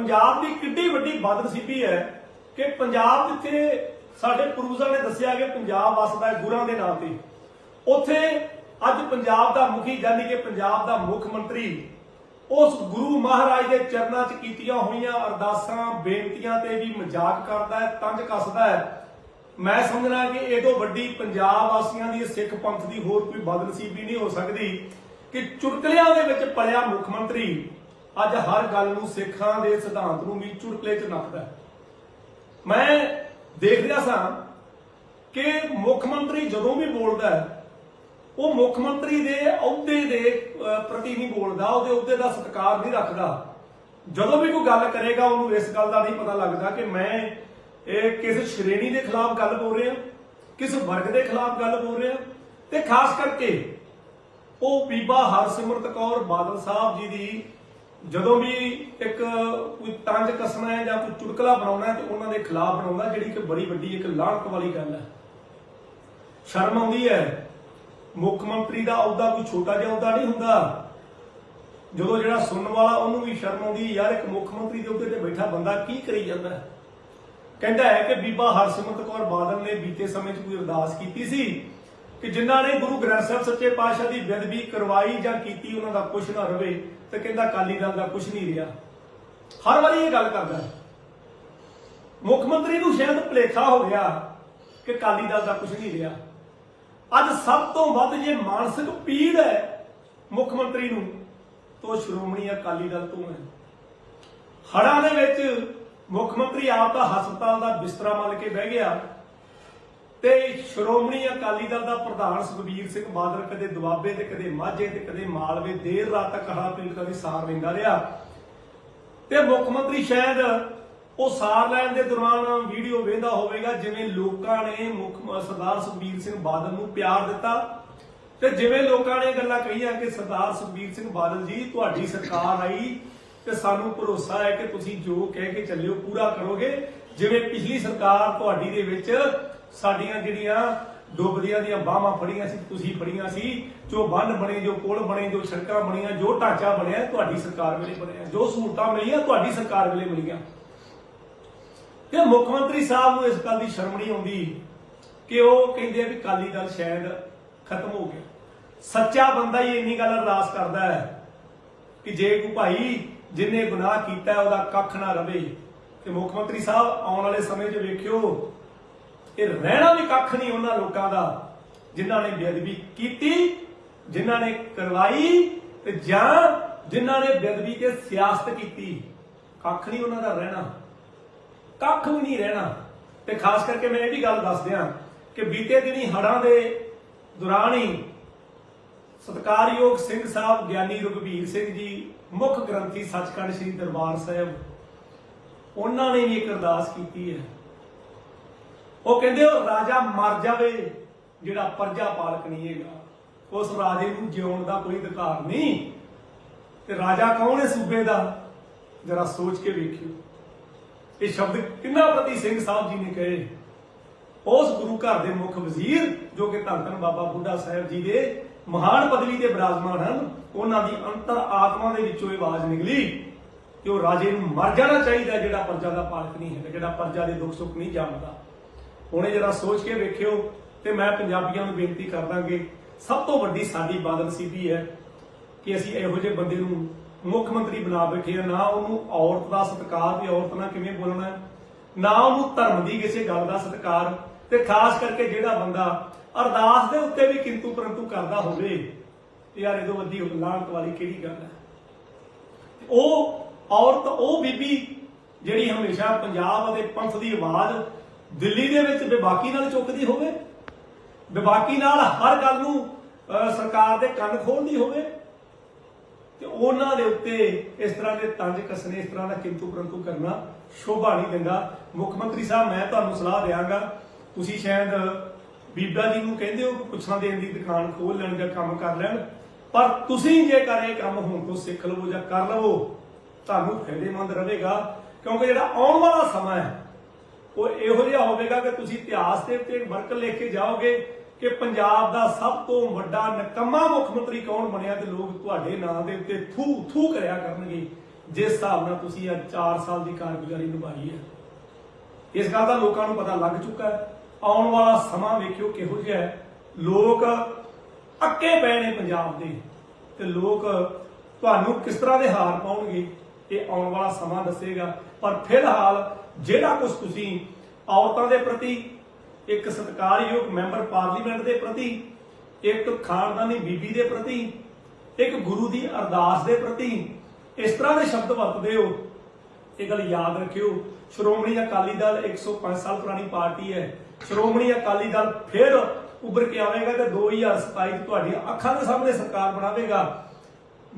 ਪੰਜਾਬ ਦੀ ਕਿੱਡੀ ਵੱਡੀ ਬਦਨਸੀਬੀ ਹੈ ਕਿ ਪੰਜਾਬ ਜਿੱਥੇ ਸਾਡੇ ਪੂਰਵਜਾਂ ਨੇ ਦੱਸਿਆ ਕਿ ਪੰਜਾਬ ਵਸਦਾ ਹੈ ਗੁਰਾਂ ਦੇ ਨਾਂ ਤੇ। ਉੱਥੇ ਅੱਜ ਪੰਜਾਬ ਦਾ ਮੁਖੀ ਯਾਨੀ ਕਿ ਪੰਜਾਬ ਦਾ ਮੁੱਖ ਮੰਤਰੀ ਉਸ ਗੁਰੂ ਮਹਾਰਾਜ ਦੇ ਚਰਨਾਂ 'ਚ ਕੀਤੀਆਂ ਹੋਈਆਂ ਅਰਦਾਸਾਂ, ਬੇਨਤੀਆਂ ਤੇ ਵੀ ਮਜ਼ਾਕ ਕਰਦਾ ਹੈ, ਤੰਜ ਕੱਸਦਾ ਹੈ। ਮੈਂ ਸਮਝਣਾ ਕਿ ਇਹ ਤੋਂ ਵੱਡੀ ਪੰਜਾਬ ਵਾਸੀਆਂ ਦੀ ਸਿੱਖ ਪੰਥ ਦੀ ਹੋਰ ਕੋਈ ਬਦਨਸੀਬੀ ਨਹੀਂ ਹੋ ਸਕਦੀ ਕਿ ਚੁਟਕਲਿਆਂ ਦੇ ਵਿੱਚ ਪਲਿਆ ਮੁੱਖ ਮੰਤਰੀ ਅੱਜ ਹਰ ਗੱਲ ਨੂੰ ਸਿੱਖਾਂ ਦੇ ਸਿਧਾਂਤ ਨੂੰ ਵੀ ਚੁਟਕਲੇ 'ਚ ਨੱਪਦਾ ਮੈਂ ਦੇਖ ਰਿਹਾ ਸਾਂ ਕਿ ਮੁੱਖ ਮੰਤਰੀ ਜਦੋਂ ਵੀ ਬੋਲਦਾ ਉਹ ਮੁੱਖ ਮੰਤਰੀ ਦੇ ਅਹੁਦੇ ਦੇ ਪ੍ਰਤੀ ਨਹੀਂ ਬੋਲਦਾ, ਉਹਦੇ ਅਹੁਦੇ ਦਾ ਸਤਿਕਾਰ ਨਹੀਂ ਰੱਖਦਾ। ਜਦੋਂ ਵੀ ਕੋਈ ਗੱਲ ਕਰੇਗਾ, ਉਹਨੂੰ ਇਸ ਗੱਲ ਦਾ ਨਹੀਂ ਪਤਾ ਲੱਗਦਾ ਕਿ ਮੈਂ ਇਹ ਕਿਸ ਸ਼੍ਰੇਣੀ ਦੇ ਖਿਲਾਫ ਗੱਲ ਬੋਲ ਰਿਹਾ, ਕਿਸ ਵਰਗ ਦੇ ਖਿਲਾਫ ਗੱਲ ਬੋਲ ਰਿਹਾ, ਤੇ ਖਾਸ ਕਰਕੇ ਉਹ ਬੀਬਾ ਹਰਸਿਮਰਤ ਕੌਰ ਬਾਦਲ ਸਾਹਿਬ ਜੀ ਦੀ ਜਦੋਂ ਵੀ ਇੱਕ ਕੋਈ ਤੰਜ ਕੱਸਣਾ ਹੈ ਜਾਂ ਕੋਈ ਚੁਟਕਲਾ ਬਣਾਉਣਾ ਹੈ ਤੇ ਉਹਨਾਂ ਦੇ ਖਿਲਾਫ ਬਣਾਉਂਦਾ, ਜਿਹੜੀ ਕਿ ਬੜੀ ਵੱਡੀ ਇੱਕ ਲਾਹਨਤ ਵਾਲੀ ਗੱਲ ਹੈ। ਸ਼ਰਮ ਆਉਂਦੀ ਹੈ। ਮੁੱਖ ਮੰਤਰੀ ਦਾ ਅਹੁਦਾ ਕੋਈ ਛੋਟਾ ਜਿਹਾ ਅਹੁਦਾ ਨਹੀਂ ਹੁੰਦਾ। ਜਦੋਂ ਜਿਹੜਾ ਸੁਣਨ ਵਾਲਾ ਉਹਨੂੰ ਵੀ ਸ਼ਰਮ ਆਉਂਦੀ, ਯਾਰ ਇੱਕ ਮੁੱਖ ਮੰਤਰੀ ਦੇ ਅਹੁਦੇ ਤੇ ਬੈਠਾ ਬੰਦਾ ਕੀ ਕਰੀ ਜਾਂਦਾ? ਕਹਿੰਦਾ ਹੈ ਕਿ ਬੀਬਾ ਹਰਸਿਮਰਤ ਕੌਰ ਬਾਦਲ ਨੇ ਬੀਤੇ ਸਮੇਂ 'ਚ ਕੋਈ ਅਰਦਾਸ ਕੀਤੀ ਸੀ ਕਿ ਜਿਨ੍ਹਾਂ ਨੇ ਗੁਰੂ ਗ੍ਰੰਥ ਸਾਹਿਬ ਸੱਚੇ ਪਾਤਸ਼ਾਹ ਦੀ ਬੇਅਦਬੀ ਕਰਵਾਈ ਜਾਂ ਕੀਤੀ, ਉਹਨਾਂ ਦਾ ਕੁਝ ਨਾ ਰਵੇ, ਤੇ ਕਹਿੰਦਾ ਅਕਾਲੀ ਦਲ ਦਾ ਕੁਝ ਨਹੀਂ ਰਿਹਾ। ਹਰ ਵਾਰੀ ਇਹ ਗੱਲ ਕਰਦਾ ਮੁੱਖ ਮੰਤਰੀ ਨੂੰ ਸ਼ਾਇਦ ਭੁਲੇਖਾ ਹੋ ਗਿਆ ਕਿ ਅਕਾਲੀ ਦਲ ਦਾ ਕੁਝ ਨਹੀਂ ਰਿਹਾ। ਅੱਜ ਸਭ ਤੋਂ ਵੱਧ ਜੇ ਮਾਨਸਿਕ ਪੀੜ ਹੈ ਮੁੱਖ ਮੰਤਰੀ ਨੂੰ, ਤੋਂ ਸ਼੍ਰੋਮਣੀ ਅਕਾਲੀ ਦਲ ਤੋਂ ਹੈ। ਹੜ੍ਹਾਂ ਦੇ ਵਿੱਚ ਮੁੱਖ ਮੰਤਰੀ ਆਪ ਦਾ ਹਸਪਤਾਲ ਦਾ ਬਿਸਤਰਾ ਮਲ ਕੇ ਬਹਿ ਗਿਆ। ਤੇ ਸ਼੍ਰੋਮਣੀ ਅਕਾਲੀ ਦਲ ਦਾ ਪ੍ਰਧਾਨ ਸੁਖਬੀਰ ਸਿੰਘ ਬਾਦਲ ਕਦੇ ਦੁਆਬੇ ਤੇ, ਕਦੇ ਮਾਝੇ ਤੇ, ਕਦੇ ਮਾਲਵੇ, ਦੇਰ ਰਾਤ ਤੱਕ ਹੜ੍ਹਾਂ ਪੀੜਤਾਂ ਦੀ ਸਾਰ ਲੈਂਦਾ ਰਿਹਾ। ਤੇ ਮੁੱਖ ਮੰਤਰੀ ਸ਼ਾਇਦ ਉਹ ਸਾਰ ਲੈਣ ਦੇ ਦੌਰਾਨ ਵੀਡੀਓ ਵੇਖਦਾ ਹੋਵੇਗਾ, ਜਿਵੇਂ ਲੋਕਾਂ ਨੇ ਮੁੱਖ ਸਰਦਾਰ ਸੁਖਬੀਰ ਸਿੰਘ ਬਾਦਲ ਨੂੰ ਪਿਆਰ ਦਿੱਤਾ। ਤੇ ਜਿਵੇਂ ਲੋਕਾਂ ਨੇ ਗੱਲਾਂ ਕਹੀਆਂ ਕਿ ਸਰਦਾਰ ਸੁਖਬੀਰ ਸਿੰਘ ਬਾਦਲ ਜੀ, ਤੁਹਾਡੀ ਸਰਕਾਰ ਆਈ ਤੇ ਸਾਨੂੰ ਭਰੋਸਾ ਹੈ ਕਿ ਤੁਸੀਂ ਜੋ ਕਹਿ ਕੇ ਚੱਲਿਓ ਪੂਰਾ ਕਰੋਗੇ। ਜਿਵੇਂ ਪਿਛਲੀ ਸਰਕਾਰ ਤੁਹਾਡੀ ਦੇ ਵਿੱਚ ਸਾਡੀਆਂ ਜਿਹੜੀਆਂ ਡੁੱਬਦੀਆਂ ਦੀਆਂ ਬਾਹਾਂ ਫੜੀਆਂ ਸੀ, ਤੁਸੀਂ ਫੜੀਆਂ ਸੀ, ਜੋ ਬੰਨ ਬਣੇ, ਜੋ ਪੁਲ ਬਣੇ, ਜੋ ਸੜਕਾਂ ਬਣੀਆਂ, ਜੋ ਢਾਂਚਾ ਬਣਿਆ, ਤੁਹਾਡੀ ਸਰਕਾਰ ਵੇਲੇ ਬਣਿਆ। ਜੋ ਸਹੂਲਤਾਂ ਮਿਲੀਆਂ, ਤੁਹਾਡੀ ਸਰਕਾਰ ਵੇਲੇ ਮਿਲੀਆਂ। ਤੇ ਮੁੱਖ ਮੰਤਰੀ ਸਾਹਿਬ ਨੂੰ ਇਸ ਗੱਲ ਦੀ ਸ਼ਰਮ ਨਹੀਂ ਆਉਂਦੀ ਕਿ ਉਹ ਕਹਿੰਦੇ ਆ ਵੀ ਕਾਲੀ ਦਲ ਸ਼ਾਇਦ ਖਤਮ ਹੋ ਗਿਆ। ਸੱਚਾ ਬੰਦਾ ਹੀ ਇੰਨੀ ਗੱਲ ਅਰਦਾਸ ਕਰਦਾ ਹੈ ਕਿ ਜੇ ਕੋਈ ਭਾਈ ਜਿਨੇ ਗੁਨਾਹ ਕੀਤਾ ਉਹਦਾ ਕੱਖ ਨਾ ਰਵੇ। ਤੇ ਮੁੱਖ ਮੰਤਰੀ ਸਾਹਿਬ ਆਉਣ ਵਾਲੇ ਸਮੇਂ 'ਚ ਵੇਖਿਓ ਇਹ ਰਹਿਣਾ ਵੀ ਕੱਖ ਨਹੀਂ ਉਹਨਾਂ ਲੋਕਾਂ ਦਾ, ਜਿਨ੍ਹਾਂ ਨੇ ਬੇਅਦਬੀ ਕੀਤੀ, ਜਿਨ੍ਹਾਂ ਨੇ ਕਰਵਾਈ ਤੇ ਜਾਂ ਜਿਨ੍ਹਾਂ ਨੇ ਬੇਅਦਬੀ ਤੇ ਸਿਆਸਤ ਕੀਤੀ। ਕੱਖ ਨਹੀਂ ਉਹਨਾਂ ਦਾ ਰਹਿਣਾ। ਕੱਖ ਵੀ ਨਹੀਂ ਰਹਿਣਾ। ਤੇ ਖਾਸ ਕਰਕੇ ਮੈਂ ਇਹ ਵੀ ਗੱਲ ਦੱਸ ਦਿਆਂ ਕਿ ਬੀਤੇ ਦਿਨੀ ਹੜਾਂ ਦੇ ਦੌਰਾਨ ਹੀ ਸਤਕਾਰਯੋਗ ਸਿੰਘ ਸਾਹਿਬ ਗਿਆਨੀ ਰਘਬੀਰ ਸਿੰਘ ਜੀ, ਮੁੱਖ ਗ੍ਰੰਥੀ ਸੱਚਖੰਡ ਸ੍ਰੀ ਦਰਬਾਰ ਸਾਹਿਬ, ਉਹਨਾਂ ਨੇ ਵੀ ਇੱਕ ਅਰਦਾਸ ਕੀਤੀ ਹੈ। ਉਹ ਕਹਿੰਦੇ ਉਹ ਰਾਜਾ ਮਰ ਜਾਵੇ, ਜਿਹੜਾ ਪਰਜਾ ਪਾਲਕ ਨਹੀਂ ਹੈਗਾ। ਉਸ ਰਾਜੇ ਨੂੰ ਜਿਉਣ ਦਾ ਕੋਈ ਅਧਿਕਾਰ ਨਹੀਂ। ਤੇ ਰਾਜਾ ਕੌਣ ਹੈ ਸੂਬੇ ਦਾ? ਜਰਾ ਸੋਚ ਕੇ ਵੇਖਿਓ। ਇਹ ਸ਼ਬਦ ਕਿੰਨਾ ਪ੍ਰਤੀ ਸਿੰਘ ਸਾਹਿਬ ਜੀ ਨੇ ਕਹੇ। ਉਸ ਗੁਰੂ ਘਰ ਦੇ ਮੁੱਖ ਵਜ਼ੀਰ, ਜੋ ਕਿ ਧੰਨ ਧੰਨ ਬਾਬਾ ਬੁੱਢਾ ਸਾਹਿਬ ਜੀ ਦੇ ਮਹਾਨ ਪਦਵੀ ਤੇ ਬਿਰਾਜਮਾਨ ਹਨ, ਉਹਨਾਂ ਦੀ ਅੰਤਰ ਆਤਮਾ ਦੇ ਵਿੱਚੋਂ ਇਹ ਆਵਾਜ਼ ਨਿਕਲੀ ਕਿ ਉਹ ਰਾਜੇ ਨੂੰ ਮਰ ਜਾਣਾ ਚਾਹੀਦਾ ਜਿਹੜਾ ਪਰਜਾ ਦਾ ਪਾਲਕ ਨਹੀਂ ਹੈ ਜਿਹੜਾ ਪਰਜਾ ਦੇ ਦੁੱਖ ਸੁੱਖ ਨਹੀਂ ਜਾਣਦਾ। ਹੁਣੇ ਜਰਾ ਸੋਚ ਕੇ ਵੇਖਿਓ ਤੇ ਮੈਂ ਪੰਜਾਬੀਆਂ ਨੂੰ ਬੇਨਤੀ ਕਰਦਾਂਗੇ, ਸਭ ਤੋਂ ਵੱਡੀ ਸਾਡੀ ਬਦਨਸੀਬੀ ਹੈ ਕਿ ਅਸੀਂ ਇਹੋ ਜਿਹੇ ਬੰਦੇ ਨੂੰ ਮੁੱਖ ਮੰਤਰੀ ਬਣਾ ਬੈਠੇ ਆ ਨਾ ਉਹਨੂੰ ਔਰਤ ਦਾ ਸਤਿਕਾਰ ਵੀ ਔਰਤ ਨਾਲ ਕਿਵੇਂ ਬੋਲਣਾ ਨਾ ਉਹਨੂੰ ਧਰਮ ਦੀ ਕਿਸੇ ਗੱਲ ਦਾ ਸਤਿਕਾਰ ਤੇ ਖਾਸ ਕਰਕੇ ਜਿਹੜਾ ਬੰਦਾ ਅਰਦਾਸ ਦੇ ਉੱਤੇ ਵੀ ਕਿੰਤੂ ਪਰੰਤੂ ਕਰਦਾ ਹੋਵੇ ਯਾਰ ਇਹਦੋਂ ਵੱਡੀ ਲਾਹਨਤ ਵਾਲੀ ਕਿਹੜੀ ਗੱਲ ਹੈ? ਉਹ ਔਰਤ, ਉਹ ਬੀਬੀ ਜਿਹੜੀ ਹਮੇਸ਼ਾ ਪੰਜਾਬ ਅਤੇ ਪੰਥ ਦੀ ਆਵਾਜ਼ ਦਿੱਲੀ ਦੇ ਵਿੱਚ ਬੇਬਾਕੀ ਨਾਲ ਚੁੱਕਦੀ ਹੋਵੇ, ਬੇਬਾਕੀ ਨਾਲ ਹਰ ਗੱਲ ਨੂੰ ਸਰਕਾਰ ਦੇ ਕੰਨ ਖੋਲਦੀ ਹੋਵੇ, ਤੇ ਉਹਨਾਂ ਦੇ ਉੱਤੇ ਇਸ ਤਰ੍ਹਾਂ ਦੇ ਤੰਜ ਕੱਸਣੇ, ਇਸ ਤਰ੍ਹਾਂ ਦਾ ਕਿੰਤੂ ਪਰੰਤੂ ਕਰਨਾ ਸ਼ੋਭਾ ਨਹੀਂ ਦਿੰਦਾ। ਮੁੱਖ ਮੰਤਰੀ ਸਾਹਿਬ, ਮੈਂ ਤੁਹਾਨੂੰ ਸਲਾਹ ਦਿਆਂਗਾ, ਤੁਸੀਂ ਸ਼ਾਇਦ ਬੀਬਾ ਜੀ ਨੂੰ ਕਹਿੰਦੇ ਹੋ ਕਿ ਪੁੱਛਾਂ ਦੇਣ ਦੀ ਦੁਕਾਨ ਖੋਲ ਲੈਣ ਜਾਂ ਕੰਮ ਕਰ ਲੈਣ, ਪਰ ਤੁਸੀਂ ਜੇਕਰ ਇਹ ਕੰਮ ਹੁਣ ਤੋਂ ਸਿੱਖ ਲਵੋ ਜਾਂ ਕਰ ਲਵੋ, ਤੁਹਾਨੂੰ ਫਾਇਦੇਮੰਦ ਰਹੇਗਾ, ਕਿਉਂਕਿ ਜਿਹੜਾ ਆਉਣ ਵਾਲਾ ਸਮਾਂ ਹੈ ਉਹ ਇਹੋ ਜਿਹਾ ਹੋਵੇਗਾ ਕਿ ਤੁਸੀਂ ਇਤਿਹਾਸ ਦੇ ਉੱਤੇ ਵਰਕ ਲਿਖ ਕੇ ਜਾਓਗੇ ਕਿ ਪੰਜਾਬ ਦਾ ਸਭ ਤੋਂ ਵੱਡਾ ਨਕਮਾ ਮੁੱਖ ਮੰਤਰੀ ਕੌਣ ਬਣਿਆ ਤੇ ਲੋਕ ਤੁਹਾਡੇ ਨਾਂ ਦੇ ਉੱਤੇ ਥੂ ਥੂ ਕਰਿਆ ਕਰਨਗੇ, ਜਿਸ ਹਿਸਾਬ ਨਾਲ ਤੁਸੀਂ ਅੱਜ 4 ਸਾਲ ਦੀ ਕਾਰਗੁਜ਼ਾਰੀ ਨਿਭਾਈ ਹੈ। ਇਸ ਗੱਲ ਦਾ ਲੋਕਾਂ ਨੂੰ ਪਤਾ ਲੱਗ ਚੁੱਕਾ ਹੈ। ਆਉਣ ਵਾਲਾ ਸਮਾਂ ਵੇਖਿਓ ਕਿਹੋ ਜਿਹਾ ਹੈ। ਲੋਕ ਅੱਕੇ ਪਏ ਨੇ ਪੰਜਾਬ ਦੇ ਤੇ ਲੋਕ ਤੁਹਾਨੂੰ ਕਿਸ ਤਰ੍ਹਾਂ ਦੇ ਹਾਰ ਪਾਉਣਗੇ? ਇਹ ਆਉਣ ਵਾਲਾ ਸਮਾਂ ਦੱਸੇਗਾ। ਪਰ ਫਿਲਹਾਲ ਜਿਹੜਾ ਕੁਝ ਤੁਸੀਂ ਔਰਤਾਂ ਦੇ ਪ੍ਰਤੀ ਇੱਕ ਸਤਿਕਾਰਯੋਗ ਮੈਂਬਰ ਪਾਰਲੀਮੈਂਟ ਦੇ ਪ੍ਰਤੀ, ਇੱਕ ਖਾਨਦਾਨੀ ਬੀਬੀ ਦੇ ਪ੍ਰਤੀ, ਇੱਕ ਗੁਰੂ ਦੀ ਅਰਦਾਸ ਦੇ ਪ੍ਰਤੀ ਇਸ ਤਰ੍ਹਾਂ ਦੇ ਸ਼ਬਦ ਵਰਤਦੇ ਹੋ, ਇਹ ਗੱਲ ਯਾਦ ਰੱਖਿਓ। ਸ਼੍ਰੋਮਣੀ ਅਕਾਲੀ ਦਲ 105 ਸਾਲ ਪੁਰਾਣੀ ਪਾਰਟੀ ਹੈ। ਸ਼੍ਰੋਮਣੀ ਅਕਾਲੀ ਦਲ ਫਿਰ ਉੱਭਰ ਕੇ ਆਵੇਗਾ ਤੇ 2027 ਚ ਤੁਹਾਡੀਆਂ ਅੱਖਾਂ ਦੇ ਸਾਹਮਣੇ ਸਰਕਾਰ ਬਣਾਵੇਗਾ।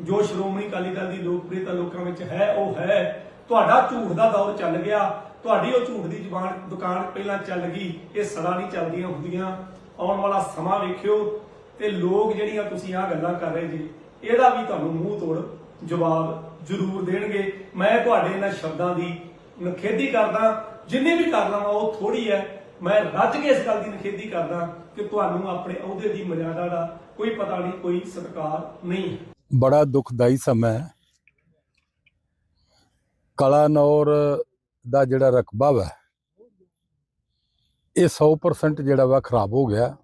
ਜੋ ਸ਼੍ਰੋਮਣੀ ਅਕਾਲੀ ਦਲ ਦੀ ਲੋਕਪ੍ਰਿਯਤਾ ਲੋਕਾਂ ਵਿੱਚ ਹੈ, ਉਹ ਹੈ। ਤੁਹਾਡਾ ਝੂਠ ਦਾ ਦੌਰ ਚੱਲ ਗਿਆ। ਤੁਹਾਡੀ ਉਹ ਝੂਠ ਦੀ ਜ਼ੁਬਾਨ, ਦੁਕਾਨ ਪਹਿਲਾਂ ਚੱਲ ਗਈ, ਇਹ ਸਦਾ ਨਹੀਂ ਚੱਲਦੀਆਂ ਹੁੰਦੀਆਂ। ਆਉਣ ਵਾਲਾ ਸਮਾਂ ਵੇਖਿਓ ਤੇ ਲੋਕ ਜਿਹੜੀਆਂ ਤੁਸੀਂ ਆ ਗੱਲਾਂ ਕਰ ਰਹੇ ਜੀ, ਇਹਦਾ ਵੀ ਤੁਹਾਨੂੰ ਮੂੰਹ ਤੋੜ ਜਵਾਬ ਜ਼ਰੂਰ ਦੇਣਗੇ। ਮੈਂ ਤੁਹਾਡੇ ਇਹਨਾਂ ਸ਼ਬਦਾਂ ਦੀ ਨਖੇਦੀ ਕਰਦਾ। ਜਿੰਨੀ ਵੀ ਕਰ ਲਵਾਂ, ਉਹ ਥੋੜੀ ਹੈ। ਮੈਂ ਰੱਜ ਕੇ ਇਸ ਗੱਲ ਦੀ ਨਖੇਦੀ ਕਰਦਾ ਕਿ ਤੁਹਾਨੂੰ ਆਪਣੇ ਅਹੁਦੇ ਦੀ ਮਰਿਆਦਾ ਦਾ ਕੋਈ ਪਤਾ ਨਹੀਂ, ਕੋਈ ਸਤਿਕਾਰ ਨਹੀਂ। ਬੜਾ ਦੁਖਦਾਈ ਸਮਾਂ ਹੈ। ਕਲਾਨੌਰ ਦਾ ਜਿਹੜਾ ਰਕਬਾ ਵਾ ਇਹ 100% ਜਿਹੜਾ ਵਾ ਖਰਾਬ ਹੋ ਗਿਆ।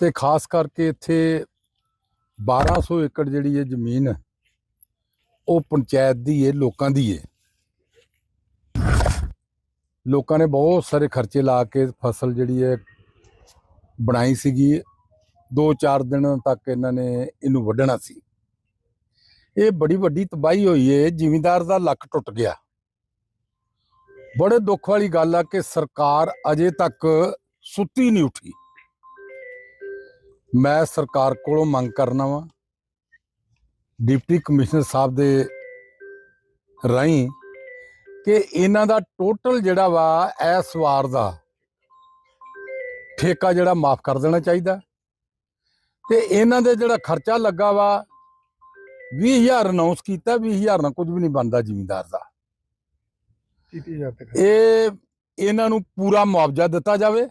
ਤੇ ਖਾਸ ਕਰਕੇ ਇੱਥੇ 1200 ਏਕੜ ਜਿਹੜੀ ਇਹ ਜ਼ਮੀਨ ਹੈ, ਉਹ ਪੰਚਾਇਤ ਦੀ ਹੈ ਲੋਕਾਂ ਦੀ ਹੈ ਲੋਕਾਂ ਨੇ ਬਹੁਤ ਸਾਰੇ ਖਰਚੇ ਲਾ ਕੇ ਫਸਲ ਜਿਹੜੀ ਹੈ ਬਣਾਈ ਸੀਗੀ। 2-4 ਦਿਨ ਤੱਕ ਇਹਨਾਂ ਨੇ ਇਹਨੂੰ ਵੱਢਣਾ ਸੀ। ਇਹ ਬੜੀ ਵੱਡੀ ਤਬਾਹੀ ਹੋਈ ਏ, ਜ਼ਿਮੀਂਦਾਰ ਦਾ ਲੱਕ ਟੁੱਟ ਗਿਆ। ਬੜੇ ਦੁੱਖ ਵਾਲੀ ਗੱਲ ਆ ਕਿ ਸਰਕਾਰ ਅਜੇ ਤੱਕ ਸੁੱਤੀ ਨਹੀਂ ਉੱਠੀ। ਮੈਂ ਸਰਕਾਰ ਕੋਲੋਂ ਮੰਗ ਕਰਨਾ ਵਾਂ, ਡਿਪਟੀ ਕਮਿਸ਼ਨਰ ਸਾਹਿਬ ਦੇ ਰਾਹੀਂ ਕਿ ਇਹਨਾਂ ਦਾ ਟੋਟਲ ਜਿਹੜਾ ਵਾ, ਇਸ ਵਾਰ ਦਾ ਠੇਕਾ ਜਿਹੜਾ ਮਾਫ ਕਰ ਦੇਣਾ ਚਾਹੀਦਾ। ਤੇ ਇਹਨਾਂ ਦੇ ਜਿਹੜਾ ਖਰਚਾ ਲੱਗਾ ਵਾ 20000 ਅਨਾਉਂਸ ਕੀਤਾ 20000 ਨਾਲ ਕੁਝ ਵੀ ਨਹੀਂ ਬਣਦਾ ਜ਼ਿਮੀਂਦਾਰ ਦਾ। 30000 ਤੱਕ। ਇਹ ਇਹਨਾਂ ਨੂੰ ਪੂਰਾ ਮੁਆਵਜ਼ਾ ਦਿੱਤਾ ਜਾਵੇ।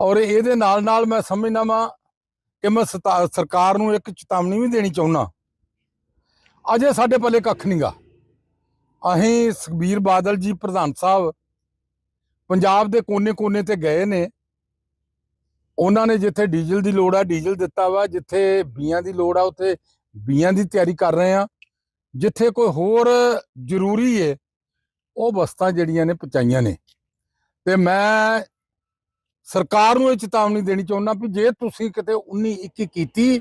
ਔਰ ਇਹਦੇ ਨਾਲ ਨਾਲ ਮੈਂ ਸਮਝਦਾ ਵਾਂ ਕਿ ਮੈਂ ਸਰਕਾਰ ਨੂੰ ਇੱਕ ਚੇਤਾਵਨੀ ਵੀ ਦੇਣੀ ਚਾਹੁੰਦਾ। ਅਜੇ ਸਾਡੇ ਪੱਲੇ ਕੱਖ ਨਹੀਂਗਾ। ਅਸੀਂ ਸੁਖਬੀਰ ਬਾਦਲ ਜੀ ਪ੍ਰਧਾਨ ਸਾਹਿਬ ਪੰਜਾਬ ਦੇ ਕੋਨੇ-ਕੋਨੇ ਤੇ ਗਏ ਨੇ। ਉਹਨਾਂ ਨੇ ਜਿੱਥੇ ਡੀਜ਼ਲ ਦੀ ਲੋੜ ਆ, ਡੀਜ਼ਲ ਦਿੱਤਾ ਵਾ, ਜਿੱਥੇ ਬੀਆਂ ਦੀ ਲੋੜ ਆ, ਉੱਥੇ ਬੀਆਂ ਦੀ ਤਿਆਰੀ ਕਰ ਰਹੇ ਆ। ਜਿੱਥੇ ਕੋਈ ਹੋਰ ਜ਼ਰੂਰੀ ਏ, ਉਹ ਵਸਤਾਂ ਜਿਹੜੀਆਂ ਨੇ ਪਹੁੰਚਾਈਆਂ ਨੇ। ਤੇ ਮੈਂ ਸਰਕਾਰ ਨੂੰ ਇਹ ਚੇਤਾਵਨੀ ਦੇਣੀ ਚਾਹੁੰਦਾ ਵੀ ਜੇ ਤੁਸੀਂ ਕਿਤੇ 19 21 ਕੀਤੀ,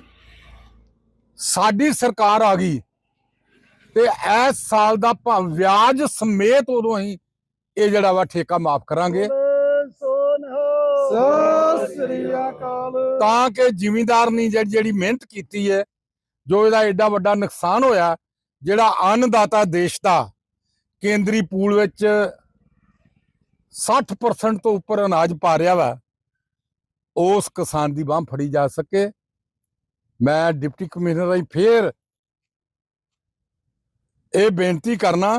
ਸਾਡੀ ਸਰਕਾਰ ਆ ਗਈ। ਤੇ ਇਸ ਸਾਲ ਦਾ ਭਾਵੇਂ ਵਿਆਜ ਸਮੇਤ ਉਦੋਂ ਅਸੀਂ ਇਹ ਜਿਹੜਾ ਵਾ ਠੇਕਾ ਮਾਫ ਕਰਾਂਗੇ। ਸਤਿ ਸ੍ਰੀ ਅਕਾਲ। ਤਾਂ ਕਿ ਜ਼ਿਮੀਂਦਾਰ ਨੇ ਜਿਹੜੀ ਮਿਹਨਤ ਕੀਤੀ ਹੈ, ਜੋ ਇਹਦਾ ਐਡਾ ਵੱਡਾ ਨੁਕਸਾਨ ਹੋਇਆ, ਜਿਹੜਾ ਅੰਨਦਾਤਾ ਦੇਸ਼ ਦਾ ਕੇਂਦਰੀ ਪੂਲ ਵਿੱਚ 60% ਤੋਂ ਉੱਪਰ ਅਨਾਜ ਪਾ ਰਿਹਾ ਵਾ, ਉਸ ਕਿਸਾਨ ਦੀ ਬਾਹ ਫੜੀ ਜਾ ਸਕੇ। ਮੈਂ ਡਿਪਟੀ ਕਮਿਸ਼ਨਰ ਰਾਹੀਂ ਫੇਰ ਇਹ ਬੇਨਤੀ ਕਰਨਾ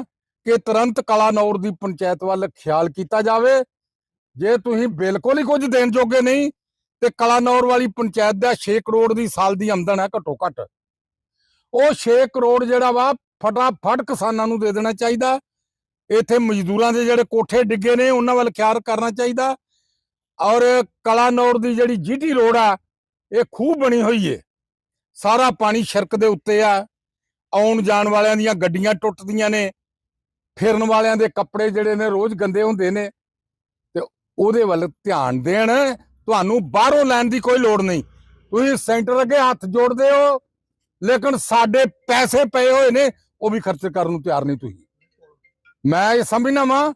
ਕਿ ਤੁਰੰਤ ਕਲਾਨੌਰ ਦੀ ਪੰਚਾਇਤ ਵੱਲ ਖਿਆਲ ਕੀਤਾ ਜਾਵੇ। ਜੇ ਤੁਸੀਂ ਬਿਲਕੁਲ ਹੀ ਕੁਝ ਦੇਣ ਜੋਗੇ ਨਹੀਂ, ਤੇ ਕਲਾਨੌਰ ਵਾਲੀ ਪੰਚਾਇਤ ਦਾ 6 ਕਰੋੜ ਦੀ ਸਾਲ ਦੀ ਆਮਦਨ ਹੈ ਘੱਟੋ ਘੱਟ। ਉਹ 6 ਕਰੋੜ ਜਿਹੜਾ ਵਾ ਫਟਾਫਟ ਕਿਸਾਨਾਂ ਨੂੰ ਦੇ ਦੇਣਾ ਚਾਹੀਦਾ। ਇੱਥੇ ਮਜ਼ਦੂਰਾਂ ਦੇ ਜਿਹੜੇ ਕੋਠੇ ਡਿੱਗੇ ਨੇ, ਉਹਨਾਂ ਵੱਲ ਖਿਆਲ ਕਰਨਾ ਚਾਹੀਦਾ। ਔਰ ਕਲਾਨੌਰ ਦੀ ਜਿਹੜੀ ਜੀਟੀ ਰੋਡ ਆ, ਇਹ ਖੂਹ ਬਣੀ ਹੋਈ ਏ। ਸਾਰਾ ਪਾਣੀ ਸੜਕ ਦੇ ਉੱਤੇ ਆ। ਆਉਣ ਜਾਣ ਵਾਲਿਆਂ ਦੀਆਂ ਗੱਡੀਆਂ ਟੁੱਟਦੀਆਂ ਨੇ। ਫਿਰਨ ਵਾਲਿਆਂ ਦੇ ਕੱਪੜੇ ਜਿਹੜੇ ਨੇ ਰੋਜ਼ ਗੰਦੇ ਹੁੰਦੇ ਨੇ। ਉਹਦੇ ਵੱਲ ਧਿਆਨ ਦੇਣ, ਤੁਹਾਨੂੰ ਬਾਹਰੋਂ ਲੈਣ ਦੀ ਕੋਈ ਲੋੜ ਨਹੀਂ। ਤੁਸੀਂ ਸੈਂਟਰ ਅੱਗੇ ਹੱਥ ਜੋੜਦੇ ਹੋ, ਲੇਕਿਨ ਸਾਡੇ ਪੈਸੇ ਪਏ ਹੋਏ ਨੇ, ਉਹ ਵੀ ਖਰਚ ਕਰਨ ਨੂੰ ਤਿਆਰ ਨਹੀਂ ਤੁਸੀਂ। ਮੈਂ ਇਹ ਸਮਝਣਾ ਵਾਂ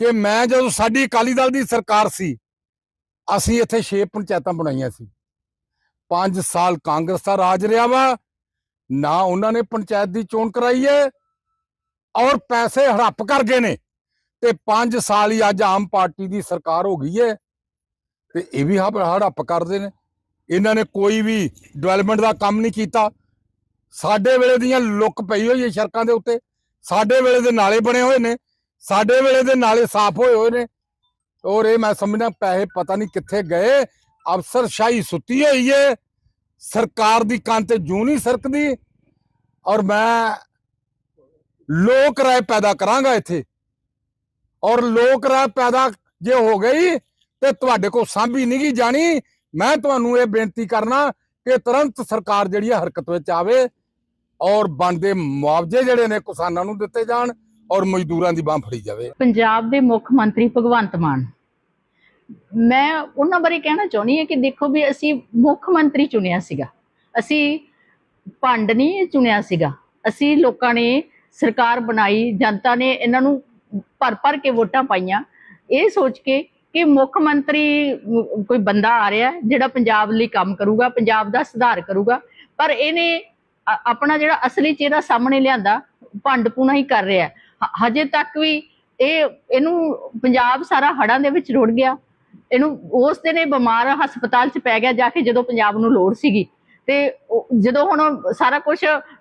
ਕਿ ਮੈਂ ਜਦੋਂ ਸਾਡੀ ਅਕਾਲੀ ਦਲ ਦੀ ਸਰਕਾਰ ਸੀ, ਅਸੀਂ ਇੱਥੇ 6 ਪੰਚਾਇਤਾਂ ਬਣਾਈਆਂ ਸੀ। 5 ਸਾਲ ਕਾਂਗਰਸ ਦਾ ਰਾਜ ਰਿਹਾ ਵਾ, ਨਾ ਉਹਨਾਂ ਨੇ ਪੰਚਾਇਤ ਦੀ ਚੋਣ ਕਰਾਈ ਹੈ, ਔਰ ਪੈਸੇ ਹੜੱਪ ਕਰ ਗਏ ਨੇ। ਤੇ 5 ਸਾਲ ਹੀ ਅੱਜ ਆਮ ਪਾਰਟੀ ਦੀ ਸਰਕਾਰ ਹੋ ਗਈ ਹੈ ਤੇ ਇਹ ਵੀ ਹੜ- ਹੜੱਪ ਕਰਦੇ ਨੇ। ਇਹਨਾਂ ਨੇ ਕੋਈ ਵੀ ਡਿਵੈਲਪਮੈਂਟ ਦਾ ਕੰਮ ਨਹੀਂ ਕੀਤਾ। ਸਾਡੇ ਵੇਲੇ ਦੀਆਂ ਲੁੱਕ ਪਈ ਹੋਈ ਹੈ ਸੜਕਾਂ ਦੇ ਉੱਤੇ। ਸਾਡੇ ਵੇਲੇ ਦੇ ਨਾਲੇ ਬਣੇ ਹੋਏ ਨੇ। ਸਾਡੇ ਵੇਲੇ ਦੇ ਨਾਲੇ ਸਾਫ਼ ਹੋਏ ਹੋਏ ਨੇ। ਔਰ ਇਹ ਮੈਂ ਸਮਝਦਾ ਪੈਸੇ ਪਤਾ ਨਹੀਂ ਕਿੱਥੇ ਗਏ। ਅਫਸਰਸ਼ਾਹੀ ਸੁੱਤੀ ਹੋਈ ਏ। ਸਰਕਾਰ ਦੀ ਕੰਨ ਤੇ ਜੂ ਨਹੀਂ ਸਰਕਦੀ। ਔਰ ਮੈਂ ਲੋਕ ਰਾਏ ਪੈਦਾ ਕਰਾਂਗਾ ਇੱਥੇ। ਔਰ ਲੋਕ ਰਾਏ ਪੈਦਾ ਜੇ ਹੋ ਗਈ ਤੇ ਤੁਹਾਡੇ ਕੋਲ ਸਾਂਭੀ ਨਹੀਂ ਜਾਣੀ, ਮੈਂ ਤੁਹਾਨੂੰ ਇਹ ਬੇਨਤੀ ਕਰਨਾ ਕਿ ਤੁਰੰਤ ਸਰਕਾਰ ਜਿਹੜੀ ਹਰਕਤ ਵਿੱਚ ਆਵੇ ਔਰ ਬਣਦੇ ਮੁਆਵਜ਼ੇ ਜਿਹੜੇ ਨੇ ਕਿਸਾਨਾਂ ਨੂੰ ਦਿੱਤੇ ਜਾਣ ਔਰ ਮਜ਼ਦੂਰਾਂ ਦੀ ਬਾਹ ਫੜੀ ਜਾਵੇ। ਪੰਜਾਬ ਦੇ ਮੁੱਖ ਮੰਤਰੀ ਭਗਵੰਤ ਮਾਨ, ਮੈਂ ਉਹਨਾਂ ਬਾਰੇ ਕਹਿਣਾ ਚਾਹੁੰਦੀ ਹਾਂ ਕਿ ਦੇਖੋ ਵੀ ਅਸੀਂ ਮੁੱਖ ਮੰਤਰੀ ਚੁਣਿਆ ਸੀਗਾ, ਅਸੀਂ ਭੰਡ ਨਹੀਂ ਚੁਣਿਆ ਸੀਗਾ, ਅਸੀਂ ਲੋਕਾਂ ਨੇ ਸਰਕਾਰ ਬਣਾਈ, ਜਨਤਾ ਨੇ ਇਹਨਾਂ ਨੂੰ ਭਰ ਭਰ ਕੇ ਵੋਟਾਂ ਪਾਈਆਂ। ਇਹ ਸੋਚ ਕੇ ਕਿ ਮੁੱਖ ਮੰਤਰੀ, ਕੋਈ ਬੰਦਾ ਆ ਰਿਹਾ ਜਿਹੜਾ ਪੰਜਾਬ ਲਈ ਕੰਮ ਕਰੂਗਾ, ਪੰਜਾਬ ਦਾ ਸੁਧਾਰ ਕਰੂਗਾ, ਪਰ ਇਹਨੇ ਆਪਣਾ ਜਿਹੜਾ ਅਸਲੀ ਚਿਹਰਾ ਸਾਹਮਣੇ ਲਿਆਂਦਾ ਭੰਡਪੂਣਾ ਹੀ ਕਰ ਰਿਹਾ ਹਜੇ ਤੱਕ ਵੀ ਇਹ, ਇਹਨੂੰ ਪੰਜਾਬ ਸਾਰਾ ਹੜਾਂ ਦੇ ਵਿੱਚ ਰੁੜ ਗਿਆ। ਇਹਨੂੰ, ਉਸ ਦਿਨ ਇਹ ਬਿਮਾਰ ਹਸਪਤਾਲ 'ਚ ਪੈ ਗਿਆ, ਜਾ ਕੇ ਜਦੋਂ ਪੰਜਾਬ ਨੂੰ ਲੋੜ ਸੀਗੀ। ਤੇ ਜਦੋਂ ਹੁਣ ਸਾਰਾ ਕੁਝ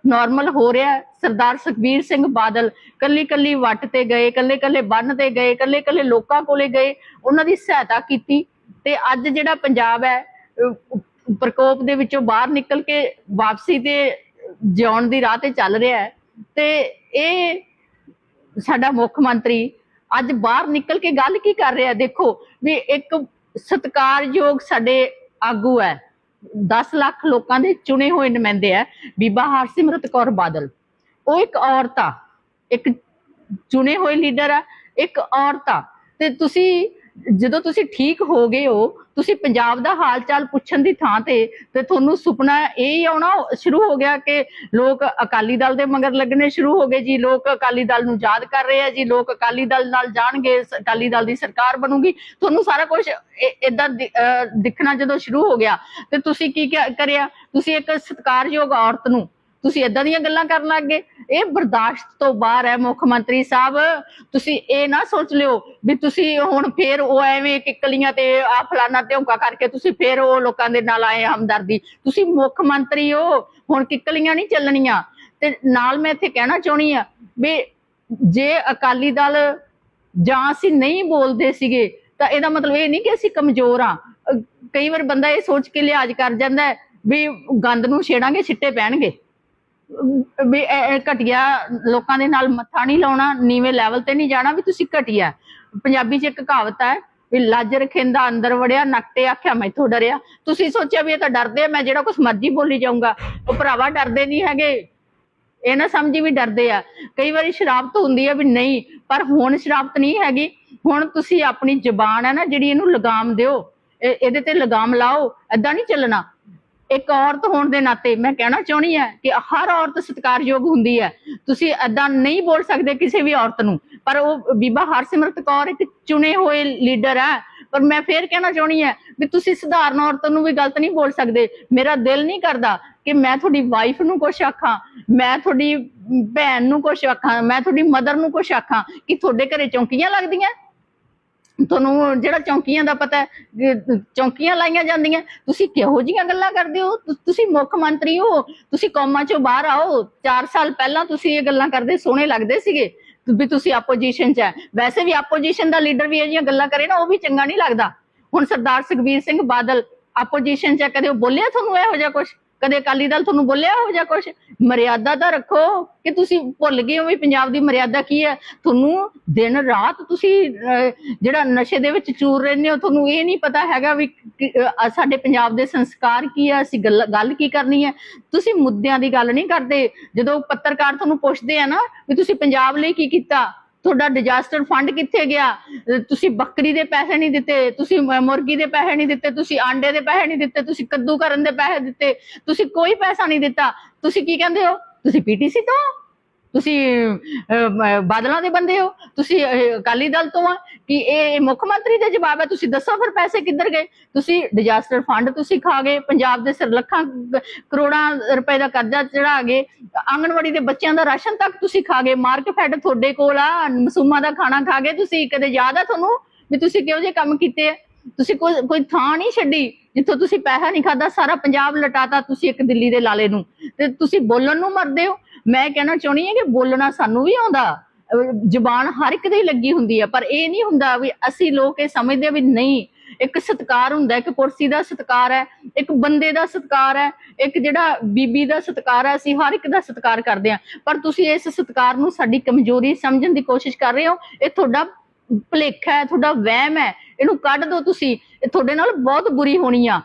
ਨਾਰਮਲ ਹੋ ਰਿਹਾ ਸਰਦਾਰ ਸੁਖਬੀਰ ਸਿੰਘ ਬਾਦਲ ਕੱਲੀ ਕੱਲੀ ਵੱਟ ਤੇ ਗਏ, ਕੱਲੇ ਕੱਲੇ ਬੰਨ ਤੇ ਗਏ, ਕੱਲੇ ਕੱਲੇ ਲੋਕਾਂ ਕੋਲੇ ਗਏ, ਉਹਨਾਂ ਦੀ ਸਹਾਇਤਾ ਕੀਤੀ ਤੇ ਅੱਜ ਜਿਹੜਾ ਪੰਜਾਬ ਹੈ ਪ੍ਰਕੋਪ ਦੇ ਵਿੱਚੋਂ ਬਾਹਰ ਨਿਕਲ ਕੇ ਵਾਪਸੀ ਤੇ ਜਿਉਣ ਦੀ ਰਾਹ ਤੇ ਚੱਲ ਰਿਹਾ ਹੈ, ਤੇ ਇਹ ਸਾਡਾ ਮੁੱਖ ਮੰਤਰੀ ਅੱਜ ਬਾਹਰ ਨਿਕਲ ਕੇ ਗੱਲ ਕੀ ਕਰ ਰਿਹਾ ਦੇਖੋ ਵੀ ਇੱਕ ਸਤਿਕਾਰਯੋਗ ਸਾਡੇ ਆਗੂ ਹੈ। 10 ਲੱਖ ਲੋਕਾਂ ਦੇ ਚੁਣੇ ਹੋਏ ਨੁਮਾਇੰਦੇ ਆ, ਬੀਬਾ ਹਰਸਿਮਰਤ ਕੌਰ ਬਾਦਲ। ਉਹ ਇੱਕ ਔਰਤ ਆ, ਇੱਕ ਚੁਣੇ ਹੋਏ ਲੀਡਰ ਆ, ਇੱਕ ਔਰਤ ਆ। ਤੇ ਤੁਸੀਂ ਜਦੋਂ ਤੁਸੀਂ ਠੀਕ ਹੋ ਗਏ ਹੋ, ਤੁਸੀਂ ਪੰਜਾਬ ਦਾ ਹਾਲ ਪੁੱਛਣ ਦੀ ਥਾਂ ਤੇ ਤੇ ਤੁਹਾਨੂੰ ਸੁਪਨਾ ਇਹ ਆਉਣਾ ਸ਼ੁਰੂ ਹੋ ਗਿਆ ਕਿ ਲੋਕ ਅਕਾਲੀ ਦਲ ਦੇ ਮਗਰ ਲੱਗਣੇ ਸ਼ੁਰੂ ਹੋ ਗਏ ਜੀ, ਲੋਕ ਅਕਾਲੀ ਦਲ ਨੂੰ ਯਾਦ ਕਰ ਰਹੇ ਆ ਜੀ, ਲੋਕ ਅਕਾਲੀ ਦਲ ਨਾਲ ਜਾਣਗੇ ਅਕਾਲੀ ਦਲ ਦੀ ਸਰਕਾਰ ਬਣੂਗੀ। ਤੁਹਾਨੂੰ ਸਾਰਾ ਕੁਝ ਇਦਾਂ ਦਿਖਣਾ ਜਦੋਂ ਸ਼ੁਰੂ ਹੋ ਗਿਆ, ਤੇ ਤੁਸੀਂ ਕੀ ਕਿਆ- ਕਰਿਆ? ਤੁਸੀਂ ਇੱਕ ਸਤਿਕਾਰਯੋਗ ਔਰਤ ਨੂੰ ਤੁਸੀਂ ਇਦਾਂ ਦੀਆਂ ਗੱਲਾਂ ਕਰਨ ਲੱਗ ਗਏ? ਇਹ ਬਰਦਾਸ਼ਤ ਤੋਂ ਬਾਹਰ ਹੈ ਮੁੱਖ ਮੰਤਰੀ ਸਾਹਿਬ। ਤੁਸੀਂ ਇਹ ਨਾ ਸੋਚ ਲਿਓ ਵੀ ਤੁਸੀਂ ਹੁਣ ਫੇਰ ਉਹ ਐਵੇਂ ਕਿੱਕਲੀਆਂ ਤੇ ਆ ਫਲਾਣਾ ਧਿਉਂਕਾ ਕਰਕੇ ਤੁਸੀਂ ਫੇਰ ਉਹ ਲੋਕਾਂ ਦੇ ਨਾਲ ਆਏ ਹਮਦਰਦੀ। ਤੁਸੀਂ ਮੁੱਖ ਮੰਤਰੀ ਹੋ, ਹੁਣ ਕਿੱਕਲੀਆਂ ਨਹੀਂ ਚੱਲਣੀਆਂ। ਤੇ ਨਾਲ ਮੈਂ ਇੱਥੇ ਕਹਿਣਾ ਚਾਹੁੰਦੀ ਆ ਵੀ ਜੇ ਅਕਾਲੀ ਦਲ ਜਾਂ ਅਸੀਂ ਨਹੀਂ ਬੋਲਦੇ ਸੀਗੇ, ਤਾਂ ਇਹਦਾ ਮਤਲਬ ਇਹ ਨਹੀਂ ਕਿ ਅਸੀਂ ਕਮਜ਼ੋਰ ਆ ਕਈ ਵਾਰ ਬੰਦਾ ਇਹ ਸੋਚ ਕੇ ਲਿਹਾਜ਼ ਕਰ ਜਾਂਦਾ ਵੀ ਗੰਦ ਨੂੰ ਛੇੜਾਂਗੇ, ਛਿੱਟੇ ਪੈਣਗੇ। ਵੀ ਇਹ- ਘਟੀਆ ਲੋਕਾਂ ਦੇ ਨਾਲ ਮੱਥਾ ਨਹੀਂ ਲਾਉਣਾ, ਨੀਵੇਂ ਲੈਵਲ ਤੇ ਨਹੀਂ ਜਾਣਾ, ਵੀ ਤੁਸੀਂ ਘਟੀਆ। ਪੰਜਾਬੀ 'ਚ ਇੱਕ ਕਹਾਵਤ ਹੈ ਵੀ ਲੱਜ ਰਖਿੰਦਾ, ਅੰਦਰ ਵੜਿਆ ਨਕਤੇ ਆਖਿਆ ਮੈਥੋਂ ਡਰਿਆ। ਤੁਸੀਂ ਸੋਚਿਆ ਵੀ ਇਹ ਤਾਂ ਡਰਦੇ ਆ, ਮੈਂ ਜਿਹੜਾ ਕੁਝ ਮਰਜ਼ੀ ਬੋਲੀ ਜਾਊਂਗਾ। ਉਹ ਭਰਾਵਾ ਡਰਦੇ ਨਹੀਂ ਹੈਗੇ। ਇਹ ਨਾ ਸਮਝੀ ਵੀ ਡਰਦੇ ਆ। ਕਈ ਵਾਰੀ ਸ਼ਰਾਬਤ ਹੁੰਦੀ ਆ ਵੀ ਨਹੀਂ, ਪਰ ਹੁਣ ਸ਼ਰਾਬਤ ਨਹੀਂ ਹੈਗੀ। ਹੁਣ ਤੁਸੀਂ ਆਪਣੀ ਜ਼ੁਬਾਨ ਹੈ ਨਾ ਜਿਹੜੀ ਇਹਨੂੰ ਲਗਾਮ ਦਿਓ। ਇਹਦੇ ਤੇ ਲਗਾਮ ਲਾਓ। ਐਦਾਂ ਨਹੀਂ ਚੱਲਣਾ। ਇੱਕ ਔਰਤ ਹੋਣ ਦੇ ਨਾਤੇ ਮੈਂ ਕਹਿਣਾ ਚਾਹੁੰਦੀ ਹਾਂ ਕਿ ਹਰ ਔਰਤ ਸਤਿਕਾਰਯੋਗ ਹੁੰਦੀ ਹੈ। ਤੁਸੀਂ ਐਦਾਂ ਨਹੀਂ ਬੋਲ ਸਕਦੇ ਕਿਸੇ ਵੀ ਔਰਤ ਨੂੰ। ਪਰ ਉਹ ਬੀਬਾ ਹਰਸਿਮਰਤ ਕੌਰ ਇੱਕ ਚੁਣੇ ਹੋਏ ਲੀਡਰ ਹੈ। ਪਰ ਮੈਂ ਫੇਰ ਕਹਿਣਾ ਚਾਹੁੰਦੀ ਹਾਂ ਵੀ ਤੁਸੀਂ ਸਧਾਰਨ ਔਰਤ ਨੂੰ ਵੀ ਗਲਤ ਨਹੀਂ ਬੋਲ ਸਕਦੇ। ਮੇਰਾ ਦਿਲ ਨਹੀਂ ਕਰਦਾ ਕਿ ਮੈਂ ਤੁਹਾਡੀ ਵਾਈਫ ਨੂੰ ਕੁਛ ਆਖਾਂ, ਮੈਂ ਤੁਹਾਡੀ ਭੈਣ ਨੂੰ ਕੁਛ ਆਖਾਂ, ਮੈਂ ਤੁਹਾਡੀ ਮਦਰ ਨੂੰ ਕੁਛ ਆਖਾਂ ਕਿ ਤੁਹਾਡੇ ਘਰੇ ਚੌਂਕੀਆਂ ਲੱਗਦੀਆਂ? ਤੁਹਾਨੂੰ ਜਿਹੜਾ ਚੌਂਕੀਆਂ ਦਾ ਪਤਾ ਹੈ ਚੌਂਕੀਆਂ ਲਾਈਆਂ ਜਾਂਦੀਆਂ, ਤੁਸੀਂ ਕਿਹੋ ਜੀਆਂ ਗੱਲਾਂ ਕਰਦੇ ਹੋ? ਤੁਸੀਂ ਮੁੱਖ ਮੰਤਰੀ ਹੋ, ਤੁਸੀਂ ਕੌਮਾਂ ਚੋਂ ਬਾਹਰ ਆਓ 4 ਸਾਲ ਪਹਿਲਾਂ ਤੁਸੀਂ ਇਹ ਗੱਲਾਂ ਕਰਦੇ, ਸੋਹਣੇ ਲੱਗਦੇ ਸੀਗੇ ਵੀ ਤੁਸੀਂ ਆਪੋਜੀਸ਼ਨ 'ਚ ਹੈ। ਵੈਸੇ ਵੀ ਆਪੋਜੀਸ਼ਨ ਦਾ ਲੀਡਰ ਵੀ ਇਹ ਜਿਹੀਆਂ ਗੱਲਾਂ ਕਰੇ ਨਾ, ਉਹ ਵੀ ਚੰਗਾ ਨਹੀਂ ਲੱਗਦਾ। ਹੁਣ ਸਰਦਾਰ ਸੁਖਬੀਰ ਸਿੰਘ ਬਾਦਲ ਆਪੋਜੀਸ਼ਨ 'ਚ ਕਦੇ ਉਹ ਬੋਲਿਆ ਤੁਹਾਨੂੰ ਇਹੋ ਜਿਹਾ ਕੁਝ ਕਦੇ ਅਕਾਲੀ ਦਲ ਤੁਹਾਨੂੰ ਬੋਲਿਆ ਇਹੋ ਜਿਹਾ ਕੁਝ ਮਰਿਆਦਾ ਤਾਂ ਰੱਖੋ ਕਿ ਤੁਸੀਂ ਭੁੱਲ ਗਏ ਹੋ ਵੀ ਪੰਜਾਬ ਦੀ ਮਰਿਆਦਾ ਕੀ ਹੈ? ਤੁਹਾਨੂੰ ਦਿਨ ਰਾਤ ਤੁਸੀਂ ਜਿਹੜਾ ਨਸ਼ੇ ਦੇ ਵਿੱਚ ਚੂਰ ਰਹਿੰਦੇ ਹੋ, ਤੁਹਾਨੂੰ ਇਹ ਨਹੀਂ ਪਤਾ ਹੈਗਾ ਵੀ ਸਾਡੇ ਪੰਜਾਬ ਦੇ ਸੰਸਕਾਰ ਕੀ ਹੈ? ਅਸੀਂ ਗੱਲ ਗੱਲ ਕੀ ਕਰਨੀ ਹੈ? ਤੁਸੀਂ ਮੁੱਦਿਆਂ ਦੀ ਗੱਲ ਨਹੀਂ ਕਰਦੇ। ਜਦੋਂ ਪੱਤਰਕਾਰ ਤੁਹਾਨੂੰ ਪੁੱਛਦੇ ਆ ਨਾ ਵੀ ਤੁਸੀਂ ਪੰਜਾਬ ਲਈ ਕੀ ਕੀਤਾ ਤੁਹਾਡਾ ਡਿਜ਼ਾਸਟਰ ਫੰਡ ਕਿੱਥੇ ਗਿਆ? ਤੁਸੀਂ ਬੱਕਰੀ ਦੇ ਪੈਸੇ ਨਹੀਂ ਦਿੱਤੇ, ਤੁਸੀਂ ਮੁਰਗੀ ਦੇ ਪੈਸੇ ਨਹੀਂ ਦਿੱਤੇ, ਤੁਸੀਂ ਆਂਡੇ ਦੇ ਪੈਸੇ ਨਹੀਂ ਦਿੱਤੇ, ਤੁਸੀਂ ਕੱਦੂ ਕਰਨ ਦੇ ਪੈਸੇ ਦਿੱਤੇ, ਤੁਸੀਂ ਕੋਈ ਪੈਸਾ ਨਹੀਂ ਦਿੱਤਾ। ਤੁਸੀਂ ਕੀ ਕਹਿੰਦੇ ਹੋ? ਤੁਸੀਂ ਪੀਟੀਸੀ ਤੋਂ? ਤੁਸੀਂ ਬਾਦਲਾਂ ਦੇ ਬੰਦੇ ਹੋ। ਤੁਸੀਂ ਅਕਾਲੀ ਦਲ ਤੋਂ ਆ ਕਿ ਇਹ ਮੁੱਖ ਮੰਤਰੀ ਦੇ ਜਵਾਬ ਹੈ। ਤੁਸੀਂ ਦੱਸੋ ਫਿਰ ਪੈਸੇ ਕਿੱਧਰ ਗਏ? ਤੁਸੀਂ ਡਿਜ਼ਾਸਟਰ ਫੰਡ ਤੁਸੀਂ ਖਾ ਗਏ। ਪੰਜਾਬ ਦੇ ਸਿਰ ਲੱਖਾਂ, ਕਰੋੜਾਂ ਰੁਪਏ ਦਾ ਕਰਜ਼ਾ ਚੜਾ ਗਏ। ਆਂਗਣਵਾੜੀ ਦੇ ਬੱਚਿਆਂ ਦਾ ਰਾਸ਼ਨ ਤੱਕ ਤੁਸੀਂ ਖਾ ਗਏ। ਮਾਰਕ ਫੈਡ ਤੁਹਾਡੇ ਕੋਲ ਆ। ਮਸੂਮਾਂ ਦਾ ਖਾਣਾ ਖਾ ਗਏ ਤੁਸੀਂ। ਕਦੇ ਯਾਦ ਆ ਤੁਹਾਨੂੰ ਵੀ ਤੁਸੀਂ ਕਿਹੋ ਜਿਹੇ ਕੰਮ ਕੀਤੇ ਆ? ਤੁਸੀਂ ਕੋਈ ਕੋਈ ਥਾਂ ਨਹੀਂ ਛੱਡੀ ਜਿੱਥੋਂ ਤੁਸੀਂ ਪੈਸਾ ਨਹੀਂ ਖਾਦਾ ਸਾਰਾ ਪੰਜਾਬ ਲਟਾਤਾ ਤੁਸੀਂ ਇੱਕ ਦਿੱਲੀ ਦੇ ਲਾਲੇ ਨੂੰ। ਤੇ ਤੁਸੀਂ ਬੋਲਣ ਨੂੰ ਮਰਦੇ ਹੋ। ਮੈਂ ਕਹਿਣਾ ਚਾਹੁੰਦੀ ਹਾਂ ਕਿ ਬੋਲਣਾ ਸਾਨੂੰ ਵੀ ਆਉਂਦਾ। ਅਹ ਜ਼ੁਬਾਨ ਹਰ ਇੱਕ ਦੀ ਲੱਗੀ ਹੁੰਦੀ ਹੈ ਪਰ ਇਹ ਨਹੀਂ ਹੁੰਦਾ ਵੀ ਅਸੀਂ ਲੋਕ ਇਹ ਸਮਝਦੇ ਵੀ ਨਹੀਂ, ਇੱਕ ਸਤਕਾਰ ਹੁੰਦਾ, ਇੱਕ ਕੁਰਸੀ ਦਾ ਸਤਕਾਰ ਹੈ, ਇੱਕ ਬੰਦੇ ਦਾ ਸਤਕਾਰ ਹੈ, ਇੱਕ ਜਿਹੜਾ ਬੀਬੀ ਦਾ ਸਤਕਾਰ ਹੈ, ਅਸੀਂ ਹਰ ਇੱਕ ਦਾ ਸਤਕਾਰ ਕਰਦੇ ਹਾਂ। ਪਰ ਤੁਸੀਂ ਇਸ ਸਤਕਾਰ ਨੂੰ ਸਾਡੀ ਕਮਜ਼ੋਰੀ ਸਮਝਣ ਦੀ ਕੋਸ਼ਿਸ਼ ਕਰ ਰਹੇ ਹੋ, ਇਹ ਤੁਹਾਡਾ ਭੁਲੇਖਾ ਹੈ, ਤੁਹਾਡਾ ਵਹਿਮ ਹੈ, ਇਹਨੂੰ ਕੱਢ ਦਿਓ ਤੁਸੀਂ, ਇਹ ਤੁਹਾਡੇ ਨਾਲ ਬਹੁਤ ਬੁਰੀ ਹੋਣੀ ਆ।